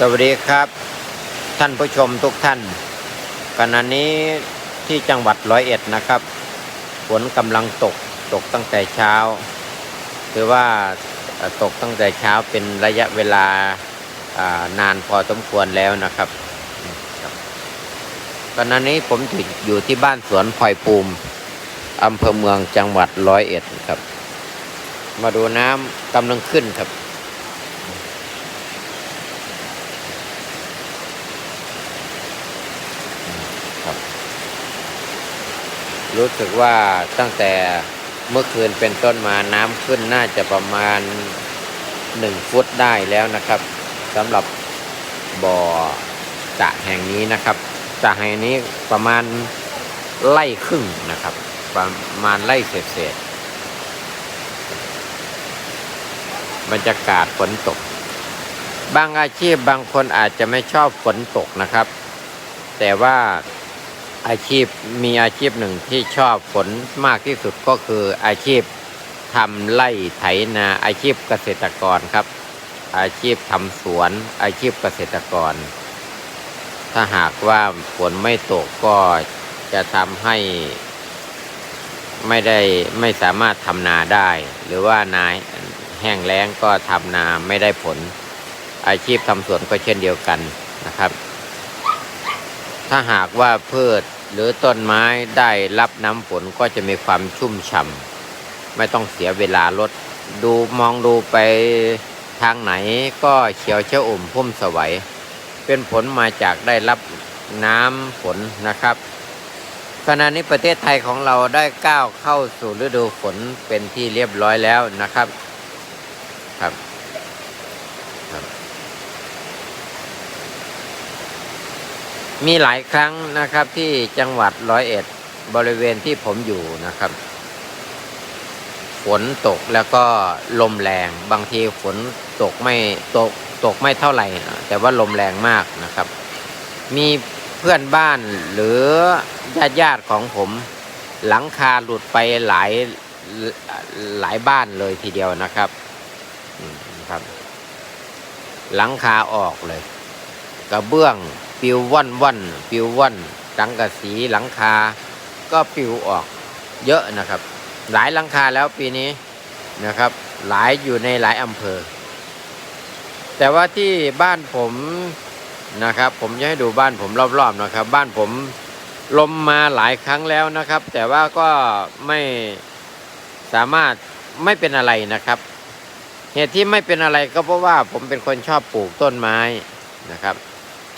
สวัสดีครับ ท่านผู้ชมทุกท่านขณะนี้ที่จังหวัดร้อยเอ็ดนะครับฝนกำลังตกตกตั้งแต่เช้า คือว่าตกตั้งแต่เช้าเป็นระยะเวลาานานพอสมควรแล้วนะครับขณะนี้ผมอยู่ที่บ้านสวนพลอยปูมอำเภอเมืองจังหวัดร้อยเอ็ดครับ มาดูน้ำกำลังขึ้นครับ รู้สึกว่าตั้งแต่เมื่อคืนเป็นต้นมาน้ำขึ้นน่าจะประมาณหนึ่งฟุตได้แล้วนะครับสำหรับบ่อสระแห่งนี้นะครับสระแห่งนี้ประมาณไล่ครึ่งนะครับ ประมาณไล่เศษเศษๆบรรยากาศฝนตก บางอาชีพบางคนอาจจะไม่ชอบฝนตกนะครับ แต่ว่า อาชีพมีอาชีพหนึ่งที่ชอบฝนมากที่สุดก็คืออาชีพทำไร่ไถนาอาชีพเกษตรกรครับ อาชีพทำสวนอาชีพเกษตรกร ถ้าหากว่าฝนไม่ตกก็จะทำให้ ไม่ได้ไม่สามารถทำนาได้ หรือว่านายแห้งแล้งก็ทำนาไม่ได้ผล อาชีพทำสวนก็เช่นเดียวกันนะครับ ถ้าหากว่าพืชหรือต้นไม้ได้รับน้ำฝนก็จะมีความชุ่มฉ่ำไม่ต้องเสียเวลารดดูมองดูไปทางไหนก็เขียวเชอุ่มพุ่มสวัย เป็นผลมาจากได้รับน้ำฝนนะครับขณะนี้ประเทศไทยของเราได้ก้าวเข้าสู่ฤดูฝนเป็นที่เรียบร้อยแล้วนะครับ ครับ มีหลายครั้งนะครับที่จังหวัดร้อยเอ็ดบริเวณที่ผมอยู่นะครับ ฝนตกแล้วก็ลมแรงบางทีฝนตกไม่ตกตกไม่เท่าไหร่ แต่ว่าลมแรงมากนะครับ มีเพื่อนบ้านหรือญาติญาติของผมหลังคาหลุดไปหลายหลายบ้านเลยทีเดียวนะครับนะครับ หลังคาออกเลย กระเบื้อง ปิวว่อนว่อนปิวว่อนสังกระสีหลังคา ก็ปิวออกเยอะนะครับ หลายหลังคาแล้วปีนี้นะครับ หลายอยู่ในหลายอำเภอ แต่ว่าที่บ้านผมนะครับ ผมจะให้ดูบ้านผมรอบๆนะครับ บ้านผมลมมาหลายครั้งแล้วนะครับ แต่ว่าก็ไม่สามารถไม่เป็นอะไรนะครับ เหตุที่ไม่เป็นอะไรก็เพราะว่าผมเป็นคนชอบปลูกต้นไม้นะครับ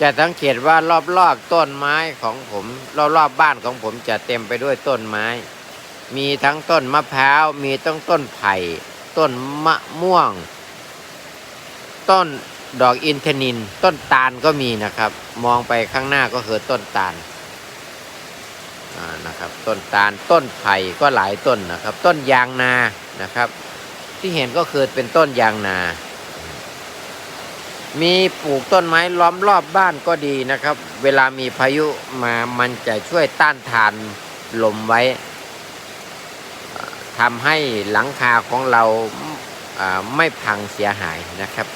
จะสังเกตว่ารอบๆต้นไม้ของผมรอบๆบบ้านของผมจะเต็มไปด้วยต้นไม้ มีทั้งต้นมะพร้าวมีต้นต้นไผ่ ต้นมะม่วง ต้นดอกอินทนิน ต้นตาลก็มีนะครับ มองไปข้างหน้าก็คือต้นตาลนะครับ ต้นตาลต้นไผ่ก็หลายต้นนะครับ ต้นยางนานะครับ ที่เห็นก็คือเป็นต้นยางนา มีปลูกต้นไม้ล้อมรอบบ้านก็ดีนะครับ เวลามีพายุมามันจะช่วยต้านทานลมไว้ทำให้หลังคาของเราไม่พังเสียหายนะครับ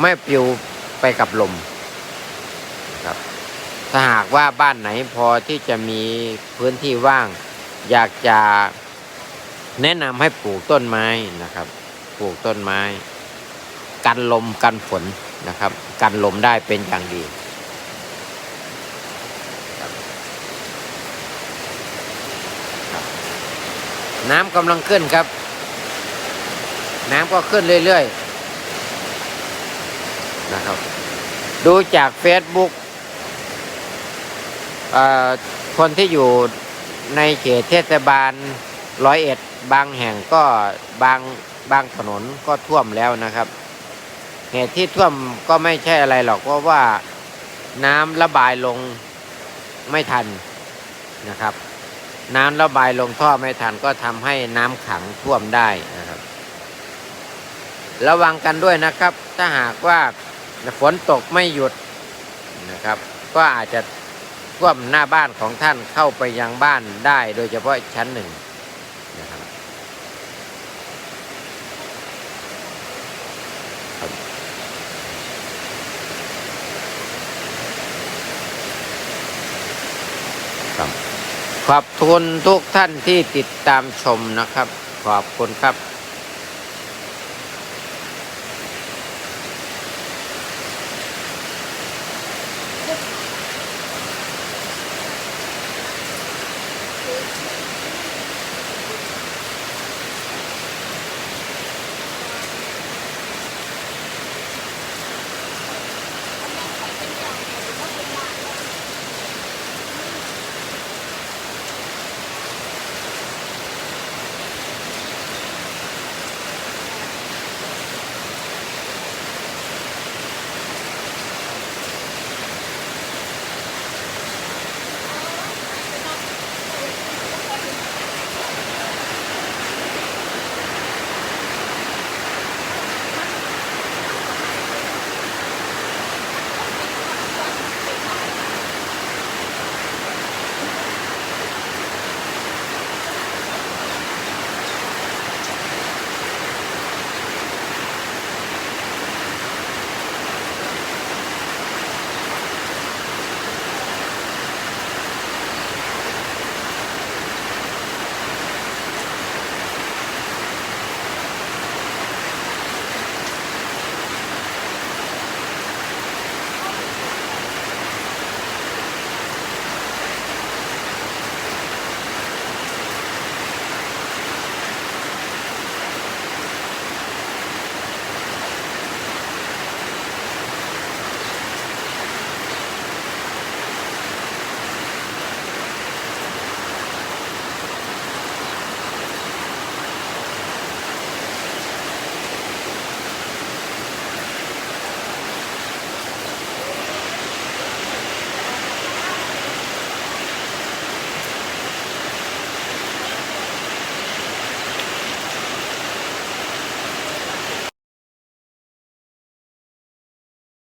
ไม่ปลิวไปกับลมครับถ้าหากว่าบ้านไหนพอที่จะมีพื้นที่ว่าง อยากจะแนะนำให้ปลูกต้นไม้นะครับ ปลูกต้นไม้ กันลมกันฝนนะครับ กันลมได้เป็นอย่างดีน้ำกำลังขึ้นครับ น้ำก็ขึ้นเรื่อยๆนะครับ ดูจาก Facebook คนที่อยู่ในเขตเทศบาลร้อยเอ็ดบางแห่งก็บางบางถนนก็ท่วมแล้วนะครับ เหตุที่ท่วมก็ไม่ใช่อะไรหรอกเพราะว่าน้ำระบายลงไม่ทันนะครับ น้ำระบายลงท่อไม่ทันก็ทำให้น้ำขังท่วมได้นะครับ ระวังกันด้วยนะครับ ถ้าหากว่าฝนตกไม่หยุดนะครับ ก็อาจจะท่วมหน้าบ้านของท่านเข้าไปยังบ้านได้โดยเฉพาะชั้นหนึ่งนะครับ ค ขอบคุณทุกท่านที่ติดตามชมนะครับ ขอบคุณครับ